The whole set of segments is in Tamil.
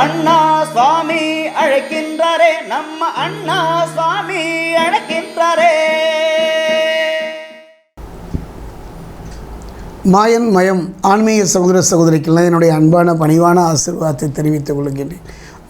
அண்ணா சுவாமி அழைக்கின்றாரே நம்ம அண்ணா சுவாமி அழைக்கின்றாரே. மாயன் மயம் ஆன்மீக சகோதர சகோதரிக்கெல்லாம் என்னுடைய அன்பான பணிவான ஆசீர்வாதத்தை தெரிவித்துக் கொள்கின்றேன்.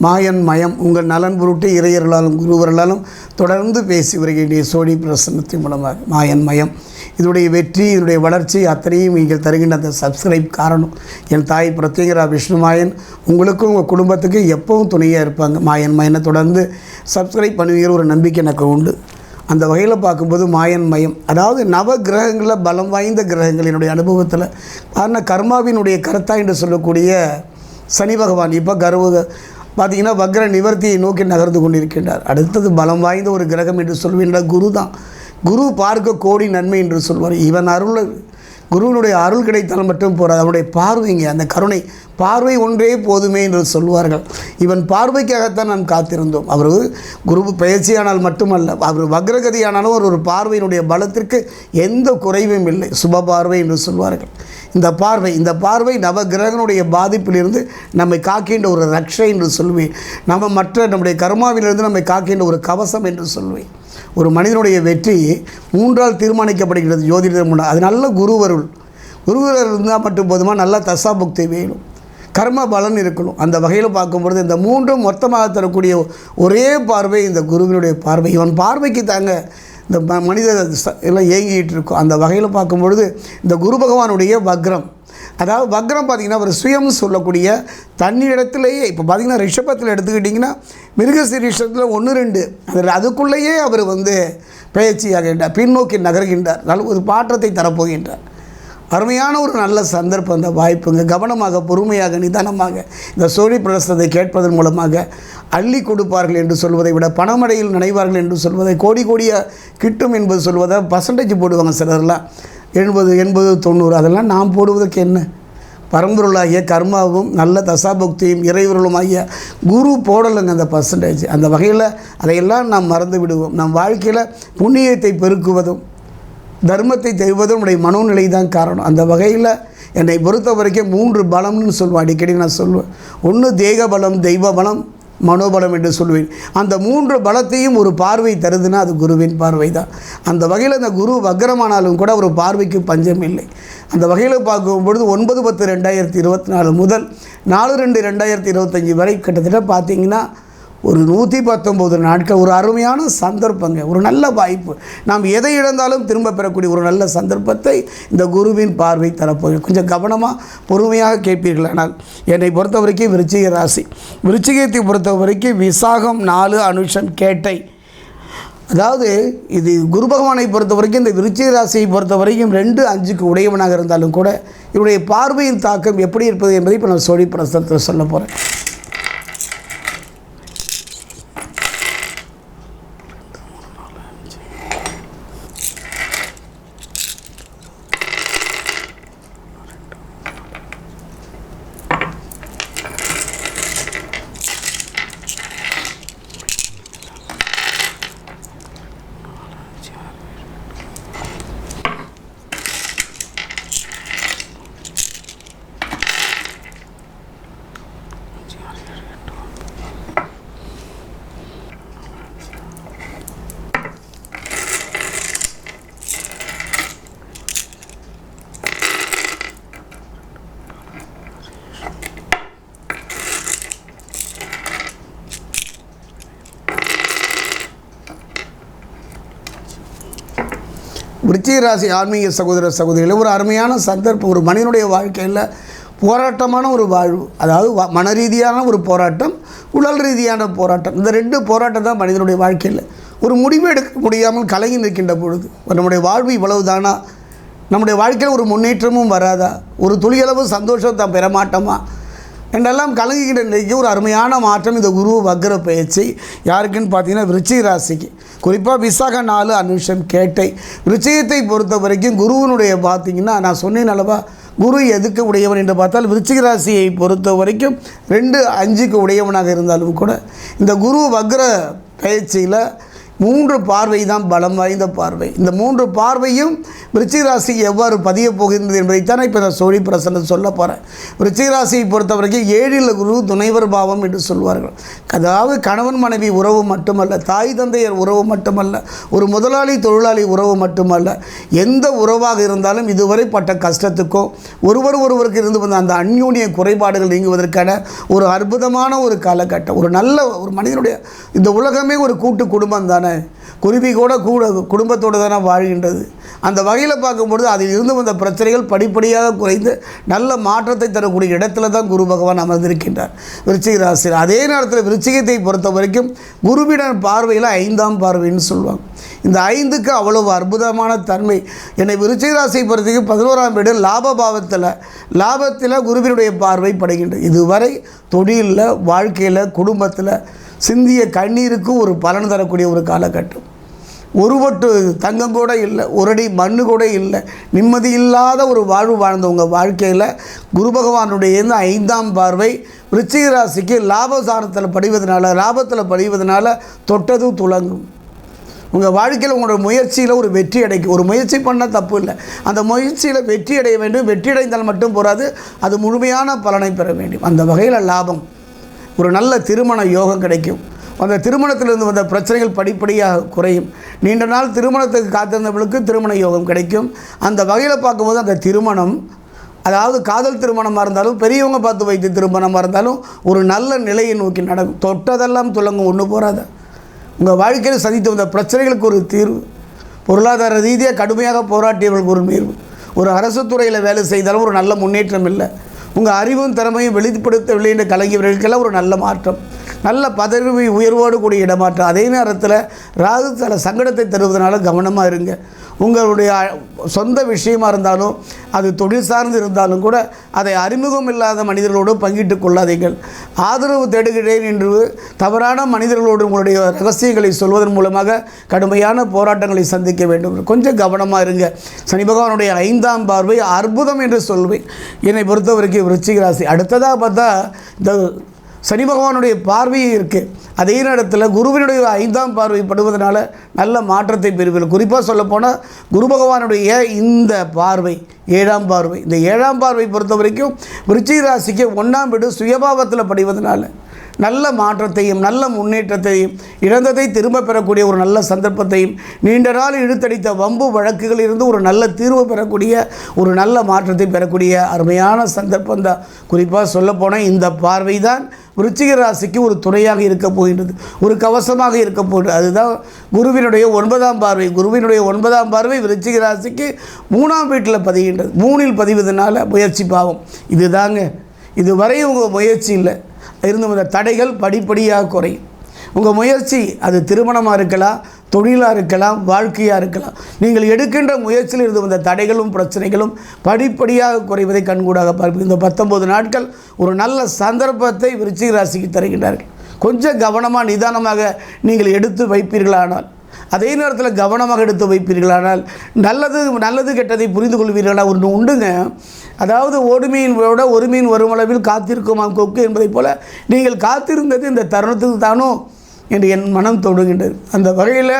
மாயன் மயம் உங்கள் நலன் பொருட்டு இறையர்களாலும் குருவர்களாலும் தொடர்ந்து பேசி வருகின்ற சோழி பிரசன்னத்தின் மூலமாக மாயன் மயம். இதனுடைய வெற்றி இதனுடைய வளர்ச்சி அத்தனையும் நீங்கள் தருகின்ற அந்த சப்ஸ்கிரைப் காரணம். என் தாய் பிரத்யேகரா விஷ்ணுமாயன் உங்களுக்கும் உங்கள் குடும்பத்துக்கும் எப்பவும் துணையாக இருப்பாங்க. மாயன் மயனை தொடர்ந்து சப்ஸ்கிரைப் பண்ணுவீங்கிற ஒரு நம்பிக்கை எனக்கு உண்டு. அந்த வகையில் பார்க்கும்போது மாயன் மயம் அதாவது நவ கிரகங்களில் பலம் வாய்ந்த கிரகங்கள் என்னுடைய அனுபவத்தில். காரண கர்மாவினுடைய கருத்தா என்று சொல்லக்கூடிய சனி பகவான் இப்போ கர்வ பார்த்தீங்கன்னா வக்ர நிவர்த்தியை நோக்கி நகர்ந்து கொண்டிருக்கின்றார். அடுத்தது பலம் வாய்ந்த ஒரு கிரகம் என்று சொல்கின்ற குரு தான். குரு பார்க்க கோடி நன்மை என்று சொல்வார். இவன் அருள் குருவினுடைய அருள் கிடைத்தால் மட்டும் போகிறார் அவனுடைய பார்வைங்க அந்த கருணை பார்வை ஒன்றே போதுமே என்று சொல்வார்கள். இவன் பார்வைக்காகத்தான் நாம் காத்திருந்தோம். அவர் குரு பயிற்சியானால் மட்டுமல்ல அவர் வக்ரகதியானாலும் ஒரு ஒரு பார்வையினுடைய பலத்திற்கு எந்த குறைவும் இல்லை. சுப பார்வை என்று சொல்வார்கள். இந்த பார்வை இந்த பார்வை நவ கிரகனுடைய பாதிப்பிலிருந்து நம்மை காக்கின்ற ஒரு ரக்ஷை என்று சொல்வேன். நம்ம மற்ற நம்முடைய கர்மாவிலிருந்து நம்மை காக்கின்ற ஒரு கவசம் என்று சொல்வேன். ஒரு மனிதனுடைய வெற்றி மூன்றால் தீர்மானிக்கப்படுகிறது ஜோதிடர் முன்னா. அது நல்ல குருவருள். குருவரர் இருந்தால் மட்டும் போதுமா? நல்ல தசாபுக்தி வேணும். கர்ம பலன் இருக்கணும். அந்த வகையில் பார்க்கும்பொழுது இந்த மூன்றும் மொத்தமாக தரக்கூடிய ஒரே பார்வை இந்த குருவினுடைய பார்வை. இவன் பார்வைக்கு தாங்க இந்த மனித எல்லாம் ஏங்கிட்டு இருக்கும். அந்த வகையில் பார்க்கும்பொழுது இந்த குரு பகவானுடைய வக்ரம். அதாவது வக்ரம் பார்த்திங்கன்னா ஒரு சுயம் சொல்லக்கூடிய தன்னிடத்திலேயே இப்போ பார்த்திங்கன்னா ரிஷபத்தில் எடுத்துக்கிட்டிங்கன்னா மிருகசீரிஷத்தில் ஒன்று ரெண்டு. அதில் அதுக்குள்ளேயே அவர் வந்து பயிற்சியாகின்றார் பின்னோக்கி நகர்கின்றார் நல்ல ஒரு பாற்றத்தை தரப்போகின்றார். அருமையான ஒரு நல்ல சந்தர்ப்பம் அந்த வாய்ப்புங்க. கவனமாக பொறுமையாக நிதானமாக இந்த சோழி பிரசத்தை கேட்பதன் மூலமாக அள்ளி கொடுப்பார்கள் என்று சொல்வதை விட பணமடையில் நினைவார்கள் என்று சொல்வதை கோடி கோடியாக கிட்டும் என்பது சொல்வதை பர்சன்டேஜ் போடுவாங்க சிலர்லாம். எழுபது எண்பது தொண்ணூறு அதெல்லாம் நாம் போடுவதற்கு என்ன? பரம்பொருளாகிய கர்மாவும் நல்ல தசாபக்தியும் இறைவருளுமாகிய குரு போடலைங்க அந்த பர்சன்டேஜ் அந்த வகையில் அதையெல்லாம் நாம் மறந்து விடுவோம். நம் வாழ்க்கையில் புண்ணியத்தை பெருக்குவதும் தர்மத்தை தெய்வதும் உடைய மனோநிலை தான் காரணம். அந்த வகையில் என்னை பொறுத்த வரைக்கும் மூன்று பலம்னு சொல்லுவேன் அடிக்கடி நான் சொல்லுவேன். ஒன்று தேக பலம் தெய்வ பலம் மனோபலம் என்று சொல்வேன். அந்த மூன்று பலத்தையும் ஒரு பார்வை தருதுன்னா அது குருவின் பார்வை தான் அந்த வகையில் அந்த குரு வக்ரமானாலும் கூட ஒரு பார்வைக்கு பஞ்சம் இல்லை. அந்த வகையில் பார்க்கும்பொழுது ஒன்பது பத்து ரெண்டாயிரத்தி இருபத்தி நாலு முதல் நாலு ரெண்டு ரெண்டாயிரத்தி இருபத்தஞ்சி வரை கிட்டத்தட்ட பார்த்தீங்கன்னா ஒரு நூற்றி பத்தொம்போது நாட்கள் ஒரு அருமையான சந்தர்ப்பங்க ஒரு நல்ல வாய்ப்பு. நாம் எதை இழந்தாலும் திரும்ப பெறக்கூடிய ஒரு நல்ல சந்தர்ப்பத்தை இந்த குருவின் பார்வை தரப்போகிறது கொஞ்சம் கவனமாக பொறுமையாக கேட்பீர்கள். ஆனால் என்னை பொறுத்த வரைக்கும் விருச்சிக ராசி. விருச்சிகத்தை பொறுத்த வரைக்கும் விசாகம் நாலு அனுஷம் கேட்டை. அதாவது இது குரு பகவானை பொறுத்த வரைக்கும் இந்த விருச்சிக ராசியை பொறுத்த வரைக்கும் ரெண்டு அஞ்சுக்கு உடையவனாக இருந்தாலும் கூட இவருடைய பார்வையின் தாக்கம் எப்படி இருப்பது என்பதை இப்போ நான் சொல்லி பிரசனத்தில் சொல்ல போகிறேன் விருச்சிக ராசி ஆன்மீக சகோதர சகோதரிகள் ஒரு அருமையான சந்தர்ப்பம் ஒரு மனிதனுடைய வாழ்க்கையில் போராட்டமான ஒரு வாழ்வு அதாவது வ- மன ரீதியான ஒரு போராட்டம் உடல் ரீதியான போராட்டம் இந்த ரெண்டு போராட்டம் தான் மனிதனுடைய வாழ்க்கையில். ஒரு முடிவு எடுக்க முடியாமல் கலங்கி நிற்கின்ற பொழுது நம்முடைய வாழ்வு இவ்வளவு தானா நம்முடைய வாழ்க்கையில் ஒரு முன்னேற்றமும் வராதா? ஒரு துளியளவு சந்தோஷம் தான் பெற மாட்டோமா? என்றெல்லாம் கலங்கிக்கிட்ட நிலைக்கு ஒரு அருமையான மாற்றம் இந்த குரு வக்ர பயிற்சி யாருக்குன்னு பார்த்தீங்கன்னா விருச்சிக ராசிக்கு. குறிப்பாக விசாக நாலு அனுஷம் கேட்டை. விருச்சிகத்தை பொறுத்த வரைக்கும் குருவினுடைய பார்த்தீங்கன்னா நான் சொன்னேன் அல்லவா குரு எதுக்கு உடையவன் என்று பார்த்தால் விருச்சிக ராசியை பொறுத்த வரைக்கும் ரெண்டு அஞ்சுக்கு உடையவனாக இருந்தாலும் கூட இந்த குரு வக்ர பயிற்சியில் மூன்று பார்வை தான் பலம் வாய்ந்த பார்வை. இந்த மூன்று பார்வையும் விருச்சிக ராசி எவ்வாறு பதிய போகின்றது என்பதைத்தான் இப்போ நான் சோழி பிரசன்ன சொல்ல போகிறேன் விருச்சிக ராசியை பொறுத்த வரைக்கும் ஏழில் குரு துணைவர் பாவம் என்று சொல்வார்கள். அதாவது கணவன் மனைவி உறவு மட்டுமல்ல தாய் தந்தையர் உறவு மட்டுமல்ல ஒரு முதலாளி தொழிலாளி உறவு மட்டுமல்ல எந்த உறவாக இருந்தாலும் இதுவரை பட்ட கஷ்டத்துக்கோ ஒருவர் ஒருவருக்கு இருந்து வந்த அந்த அந்யோன்ய குறைபாடுகள் நீங்குவதற்கான ஒரு அற்புதமான ஒரு காலகட்டம். ஒரு நல்ல ஒரு மனிதனுடைய இந்த உலகமே ஒரு கூட்டு குடும்பம் தானே. குருவி கூட கூட குடும்பத்தோடு தானே வாழ்கின்றது. அந்த வகையில் பார்க்கும்பொழுது அதில் இருந்து வந்த பிரச்சனைகள் படிப்படியாக குறைந்து நல்ல மாற்றத்தை தரக்கூடிய இடத்துல தான் குரு பகவான் அமர்ந்திருக்கின்றார். விருச்சிக ராசியில் அதே நேரத்தில் விருச்சிகத்தை பொறுத்த வரைக்கும் குருவிடன் பார்வையில் ஐந்தாம் பார்வைன்னு சொல்லுவாங்க. இந்த ஐந்துக்கு அவ்வளவு அற்புதமான தன்மை. என்னை விருச்சிக ராசியை பொறுத்தவரைக்கும் பதினோராம் வீடு லாப பாவத்தில் லாபத்தில் குருவினுடைய பார்வை படுகின்றது. இதுவரை தொழிலில் வாழ்க்கையில் குடும்பத்தில் சிந்திய கண்ணீருக்கு ஒரு பலன் தரக்கூடிய ஒரு காலகட்டம். ஒரு தங்கம் கூட இல்லை ஒரு அடி மண்ணு கூட இல்லை. நிம்மதி இல்லாத ஒரு வாழ்வு வாழ்ந்தவங்க வாழ்க்கையில் குரு பகவானுடைய ஐந்தாம் பார்வை விருச்சிக ராசிக்கு லாபசாரத்தில் படிவதனால லாபத்தில் படிவதனால தொட்டதும் துளங்கும் உங்கள் வாழ்க்கையில் உங்களோட முயற்சியில் ஒரு வெற்றி அடைக்கும் ஒரு முயற்சி பண்ணால் தப்பு இல்லை. அந்த முயற்சியில் வெற்றி அடைய வேண்டும். வெற்றி அடைந்தால் மட்டும் போராது அது முழுமையான பலனை பெற வேண்டும். அந்த வகையில் லாபம். ஒரு நல்ல திருமண யோகம் கிடைக்கும். அந்த திருமணத்திலிருந்து வந்த பிரச்சனைகள் படிப்படியாக குறையும். நீண்ட நாள் திருமணத்துக்கு காத்திருந்தவர்களுக்கு திருமண யோகம் கிடைக்கும். அந்த வகையில் பார்க்கும்போது அந்த திருமணம் அதாவது காதல் திருமணமாக இருந்தாலும் பெரியவங்க பார்த்து வைத்து திருமணமாக இருந்தாலும் ஒரு நல்ல நிலையை நோக்கி நடக்கும். தொட்டதெல்லாம் துலங்கும் ஒன்று போகாத உங்கள் வாழ்க்கையில் சந்தித்து வந்த பிரச்சனைகளுக்கு ஒரு தீர்வு. பொருளாதார ரீதியாக கடுமையாக போராட்டியவர்களுக்கு ஒரு மீர்வு. ஒரு அரசு துறையில் வேலை செய்தாலும் ஒரு நல்ல முன்னேற்றம் இல்லை. உங்கள் அறிவும் திறமையும் வெளிப்படுத்தவில்லை என்று கலங்கியவர்களுக்கெல்லாம் ஒரு நல்ல மாற்றம். நல்ல பதவி உயர்வோடு கூடிய இடமாற்றம். அதே நேரத்தில் ராகு சில சங்கடத்தை தருவதனால கவனமாக இருங்க. உங்களுடைய சொந்த விஷயமாக இருந்தாலும் அது தொழில் சார்ந்து இருந்தாலும் கூட அதை அறிமுகம் இல்லாத மனிதர்களோடு பங்கிட்டு கொள்ளாதீர்கள். ஆதரவு தேடுகிறேன் என்று தவறான மனிதர்களோடு உங்களுடைய ரகசியங்களை சொல்வதன் மூலமாக கடுமையான போராட்டங்களை சந்திக்க வேண்டும். கொஞ்சம் கவனமாக இருங்க. சனி பகவானுடைய ஐந்தாம் பார்வை அற்புதம் என்று சொல்வேன். என்னை பொறுத்தவரைக்கும் விருச்சிக ராசி. அடுத்ததாக பார்த்தா இந்த சனி பகவானுடைய பார்வையும் இருக்குது அதே நேரத்தில் குருவினுடைய ஐந்தாம் பார்வை படுவதனால நல்ல மாற்றத்தை பெறுவீர்கள். குறிப்பாக சொல்லப்போனால் குரு பகவானுடைய இந்த பார்வை ஏழாம் பார்வை இந்த ஏழாம் பார்வை பொறுத்த வரைக்கும் விருச்சிக ராசிக்கு ஒன்றாம் வீடு சுயபாவத்தில் படிவதனால நல்ல மாற்றத்தையும் நல்ல முன்னேற்றத்தையும் இழந்ததை திரும்ப பெறக்கூடிய ஒரு நல்ல சந்தர்ப்பத்தையும் நீண்ட நாள் இழுத்தடித்த வம்பு வழக்குகளில் இருந்து ஒரு நல்ல தீர்வு பெறக்கூடிய ஒரு நல்ல மாற்றத்தை பெறக்கூடிய அருமையான சந்தர்ப்பம் தான். குறிப்பாக சொல்லப்போனால் இந்த பார்வை தான் விருச்சிக ராசிக்கு ஒரு துணையாக இருக்க போகின்றது. ஒரு கவசமாக இருக்க போகிறது அதுதான் குருவினுடைய ஒன்பதாம் பார்வை. குருவினுடைய ஒன்பதாம் பார்வை விருச்சிக ராசிக்கு மூணாம் வீட்டில் பதிகின்றது. மூணில் பதிவதனால முயற்சி பாவம். இதுதாங்க. இதுவரை உங்கள் முயற்சி இல்லை. இருந்து வந்த தடைகள் படிப்படியாக குறையும். உங்கள் முயற்சி அது திருமணமாக இருக்கலாம் தொழிலாக இருக்கலாம் வாழ்க்கையாக இருக்கலாம். நீங்கள் எடுக்கின்ற முயற்சியில் இருந்து வந்த தடைகளும் பிரச்சனைகளும் படிப்படியாக குறைவதை கண்கூடாக பார்ப்போம் இந்த பத்தொம்போது நாட்கள் ஒரு நல்ல சந்தர்ப்பத்தை விருச்சிக ராசிக்கு தருகின்றார்கள். கொஞ்சம் கவனமாக நிதானமாக நீங்கள் எடுத்து வைப்பீர்களானால் அதே நேரத்தில் கவனமாக எடுத்து வைப்பீர்களானால் நல்லது நல்லது கெட்டதை புரிந்து கொள்வீர்களா? ஒன்று உண்டுங்க. அதாவது ஒரு மீன் விட ஒரு மீன் வரும் அளவில் காத்திருக்குமாம் கொக்கு என்பதைப் போல நீங்கள் காத்திருந்தது இந்த தருணத்துக்கு தானோ? என்று என் மனம் தொடுகின்றது அந்த வகையில்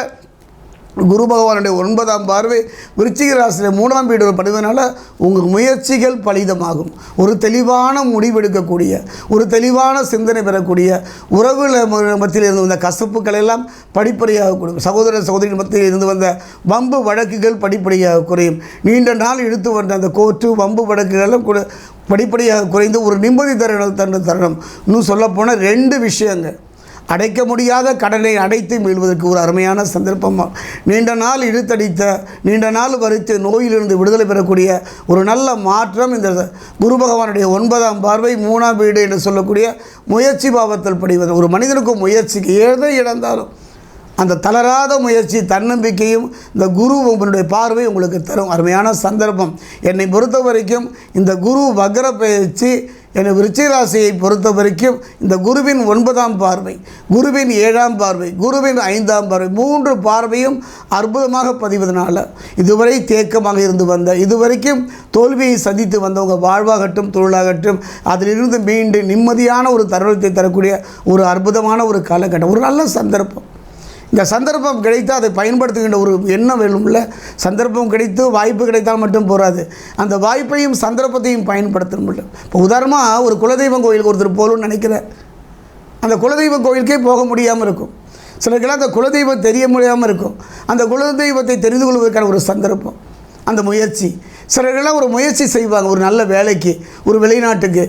குரு பகவானுடைய ஒன்பதாம் பார்வை விருச்சிக ராசியில் மூணாம் வீடு படுவதனால உங்கள் முயற்சிகள் பலிதமாகும். ஒரு தெளிவான முடிவெடுக்கக்கூடிய ஒரு தெளிவான சிந்தனை பெறக்கூடிய உறவுல மத்தியில் இருந்து வந்த கசப்புகள் எல்லாம் படிப்படியாக கொடுக்கும் சகோதர சகோதரி மத்தியில் இருந்து வந்த வம்பு வழக்குகள் படிப்படியாக குறையும். நீண்ட நாள் இழுத்து வந்த அந்த கோர்ட்டு வம்பு வழக்குகளும் கூட படிப்படியாக குறைந்து ஒரு நிம்மதி தருணம் தருணம் தருணம். இன்னும் சொல்லப்போனால் ரெண்டு விஷயங்கள். அடைக்க முடியாத கடனை அடைத்து மீள்வதற்கு ஒரு அருமையான சந்தர்ப்பம். நீண்ட நாள் இழுத்தடித்த நீண்ட நாள் வரித்து நோயிலிருந்து விடுதலை பெறக்கூடிய ஒரு நல்ல மாற்றம் இந்த குரு பகவானுடைய ஒன்பதாம் பார்வை மூணாம் வீடு என்று சொல்லக்கூடிய முயற்சி பாவத்தில் படிவது. ஒரு மனிதனுக்கும் முயற்சிக்கு ஏதோ இழந்தாலும் அந்த தளராத முயற்சி தன்னம்பிக்கையும் இந்த குரு உங்களுடைய பார்வை உங்களுக்கு தரும். அருமையான சந்தர்ப்பம். என்னை பொறுத்த வரைக்கும் இந்த குரு வக்ர பயிற்சி எனவே விருச்சிகராசியை பொறுத்த வரைக்கும் இந்த குருவின் ஒன்பதாம் பார்வை குருவின் ஏழாம் பார்வை குருவின் ஐந்தாம் பார்வை மூன்று பார்வையும் அற்புதமாக பதிவதனால இதுவரை தேக்கமாக இருந்து வந்த இதுவரைக்கும் தோல்வியை சந்தித்து வந்தவங்க வாழ்வாகட்டும் தொழிலாகட்டும் அதிலிருந்து மீண்டு நிம்மதியான ஒரு தருணத்தை தரக்கூடிய ஒரு அற்புதமான ஒரு காலகட்டம் ஒரு நல்ல சந்தர்ப்பம். இந்த சந்தர்ப்பம் கிடைத்து அதை பயன்படுத்துகின்ற ஒரு எண்ணம் வேணும்ல சந்தர்ப்பம் கிடைத்து வாய்ப்பு கிடைத்தால் மட்டும் போகாது அந்த வாய்ப்பையும் சந்தர்ப்பத்தையும் பயன்படுத்தணும் இப்போ உதாரணமாக ஒரு குலதெய்வம் கோயிலுக்கு ஒருத்தர் போகணும்னு நினைக்கிறேன் அந்த குலதெய்வ கோயிலுக்கே போக முடியாமல் இருக்கும். சிலருக்கெல்லாம் அந்த குலதெய்வம் தெரிய முடியாமல் இருக்கும். அந்த குலதெய்வத்தை தெரிந்து கொள்வதற்கான ஒரு சந்தர்ப்பம் அந்த முயற்சி. சிலர்கள்லாம் ஒரு முயற்சி செய்வாங்க ஒரு நல்ல வேலைக்கு ஒரு வெளிநாட்டுக்கு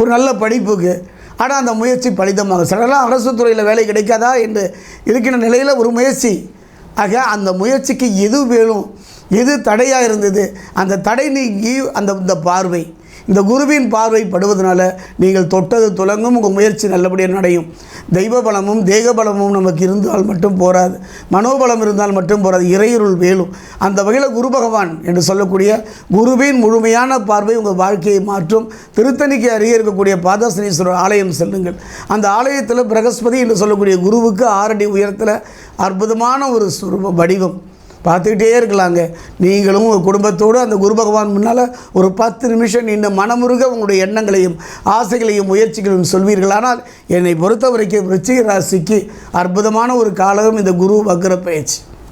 ஒரு நல்ல படிப்புக்கு. ஆனால் அந்த முயற்சி பலிதமாகும் சிலரெல்லாம் அரசு துறையில் வேலை கிடைக்காதா என்று இருக்கின்ற நிலையில் ஒரு முயற்சி. ஆக அந்த முயற்சிக்கு எது வேணும்? எது தடையாக இருந்தது? அந்த தடை நீங்கி அந்த இந்த பார்வை. இந்த குருவின் பார்வை படுவதனால நீங்கள் தொட்டது துலங்கும் உங்கள் முயற்சி நல்லபடியாக நடையும். தெய்வ பலமும் தேக பலமும் நமக்கு இருந்தால் மட்டும் போராது. மனோபலம் இருந்தால் மட்டும் போராது. இறையுருள் வேலும். அந்த வகையில் குரு பகவான் என்று சொல்லக்கூடிய குருவின் முழுமையான பார்வை உங்கள் வாழ்க்கையை மாற்றும். திருத்தணிக்கு அருகே இருக்கக்கூடிய பாதசனீஸ்வரர் ஆலயம் செல்லுங்கள். அந்த ஆலயத்தில் பிரகஸ்பதி என்று சொல்லக்கூடிய குருவுக்கு ஆறடி உயரத்தில் அற்புதமான ஒரு சுரூப வடிவம். பார்த்துக்கிட்டே இருக்கலாங்க. நீங்களும் உங்கள் குடும்பத்தோடு அந்த குரு பகவான் முன்னால் ஒரு பத்து நிமிஷம் நின்று மனமுருக உங்களுடைய எண்ணங்களையும் ஆசைகளையும் முயற்சிகளையும் சொல்வீர்கள் ஆனால் என்னை பொறுத்த வரைக்கும் விருச்சிக ராசிக்கு அற்புதமான ஒரு காலம் இந்த குரு வக்ர பயிற்சி.